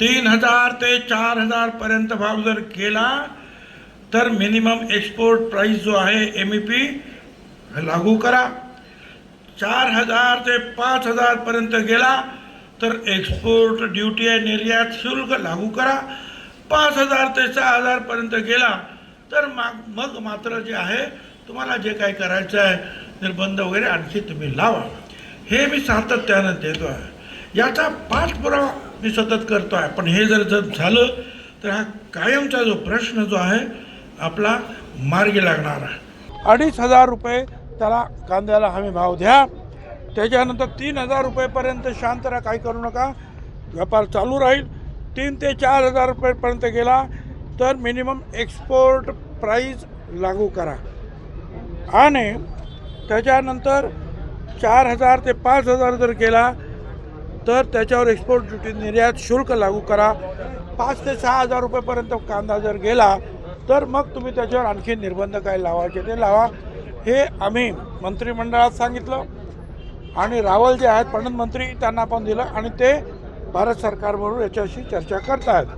तीन हजार ते चार हजारपर्यंत भाव जर केला तर मिनिमम एक्सपोर्ट प्राईस जो आहे एम ई पी लागू करा. चार हजार ते पाच हजारपर्यंत गेला तर एक्सपोर्ट ड्युटी आहे निर्यात शुल्क लागू करा. पाच हजार ते सहा हजारपर्यंत गेला तर मग मग मात्र जे आहे तुम्हाला जे काही करायचं आहे निर्बंध वगैरे आणखी तुम्ही लावा. हे मी सातत्यानं देतो आहे. याचा पाठपुरावा मी सतत करतो आहे पण हे जर जर झालं तर हा कायमचा जो प्रश्न जो आहे आपला मार्गी लागणार आहे. अडीच हजार रुपये त्याला कांद्याला हमी भाव द्या. त्याच्यानंतर तीन हजार रुपयेपर्यंत शांत राहा काही करू नका. व्यापार चालू राहील. तीन ते चार हजार रुपयेपर्यंत गेला तर मिनिमम एक्सपोर्ट प्राईज लागू करा. आणि त्याच्यानंतर चार हजार ते पाच हजार जर गेला तर त्याच्यावर एक्सपोर्ट ड्युटी निर्यात शुल्क लागू करा. पाच ते सहा हजार रुपयेपर्यंत कांदा जर गेला तर मग तुम्ही त्याच्यावर आणखी निर्बंध काय लावायचे? ते लावा. हे आम्ही मंत्रिमंडळात सांगितलं आणि रावल जे आहेत पणन मंत्री त्यांना पण दिलं आणि ते भारत सरकारबरोबर याच्याशी चर्चा करतायत.